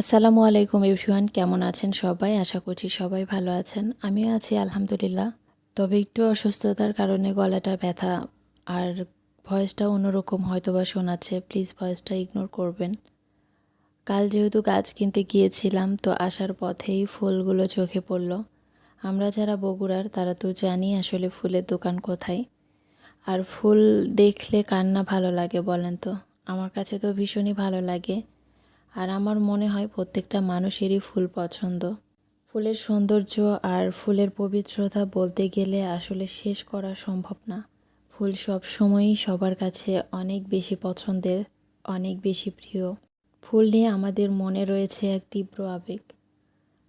আসসালামু আলাইকুম এভরিওয়ান, কেমন আছেন সবাই? আশা করছি সবাই ভালো আছেন। আমিও আছি, আলহামদুলিল্লাহ। তবে একটু অসুস্থতার কারণে গলাটা ব্যথা আর ভয়েসটা অন্যরকম হয়তো বা শোনাচ্ছে। প্লিজ ভয়েসটা ইগনোর করবেন। কাল যেহেতু গাছ কিনতে গিয়েছিলাম, তো আসার পথেই ফুলগুলো চোখে পড়ল। আমরা যারা বগুড়ার, তারা তো জানি আসলে ফুলের দোকান কোথায়। আর ফুল দেখলে কার না ভালো লাগে বলেন তো। আমার কাছে তো ভীষণই ভালো লাগে। আর আমার মনে হয় প্রত্যেকটা মানুষেরই ফুল পছন্দ। ফুলের সৌন্দর্য আর ফুলের পবিত্রতা বলতে গেলে আসলে শেষ করা সম্ভব না। ফুল সব সময়ই সবার কাছে অনেক বেশি পছন্দের, অনেক বেশি প্রিয়। ফুল নিয়ে আমাদের মনে রয়েছে এক তীব্র আবেগ।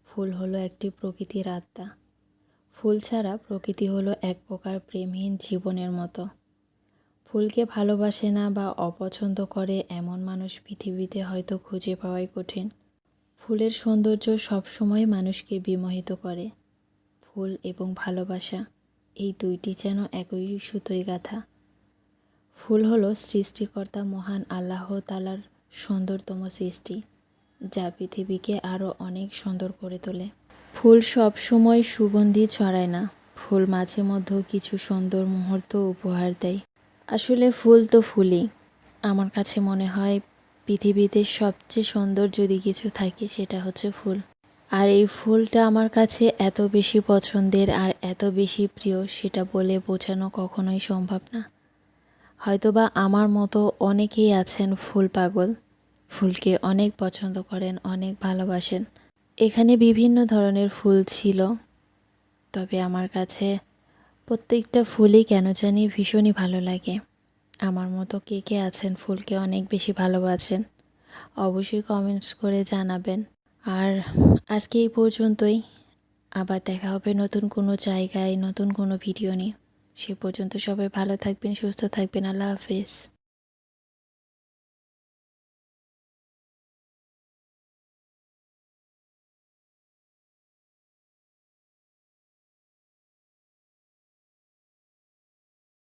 ফুল হলো একটি প্রকৃতির আত্মা। ফুল ছাড়া প্রকৃতি হলো এক প্রকার প্রেমহীন জীবনের মতো। ফুলকে ভালোবাসে না বা অপছন্দ করে এমন মানুষ পৃথিবীতে হয়তো খুঁজে পাওয়াই কঠিন। ফুলের সৌন্দর্য সবসময় মানুষকে বিমোহিত করে। ফুল এবং ভালোবাসা, এই দুইটি যেন একই সুতোয় গাথা। ফুল হলো সৃষ্টিকর্তা মহান আল্লাহ তালার সুন্দরতম সৃষ্টি, যা পৃথিবীকে আরও অনেক সুন্দর করে তোলে। ফুল সব সময় সুগন্ধি ছড়ায় না। ফুল মাঝে মধ্যেও কিছু সুন্দর মুহূর্ত উপহার দেয়। আসলে ফুল তো ফুলই। আমার কাছে মনে হয় পৃথিবীতে সবচেয়ে সুন্দর যদি কিছু থাকে সেটা হচ্ছে ফুল। আর এই ফুলটা আমার কাছে এত বেশি পছন্দের আর এত বেশি প্রিয় সেটা বলে বোঝানো কখনোই সম্ভব না। হয়তোবা আমার মতো অনেকেই আছেন ফুল পাগল, ফুলকে অনেক পছন্দ করেন, অনেক ভালোবাসেন। এখানে বিভিন্ন ধরনের ফুল ছিল, তবে আমার কাছে প্রত্যেকটা ফুলই কেন জানি ভীষণই ভালো লাগে। আমার মতো কে কে আছেন ফুলকে অনেক বেশি ভালোবাসেন, অবশ্যই কমেন্টস করে জানাবেন। আর আজকে এই পর্যন্তই, আবার দেখা হবে নতুন কোনো জায়গায়, নতুন কোনো ভিডিও নিয়ে। সে পর্যন্ত সবাই ভালো থাকবেন, সুস্থ থাকবেন, আল্লাহ হাফেজ।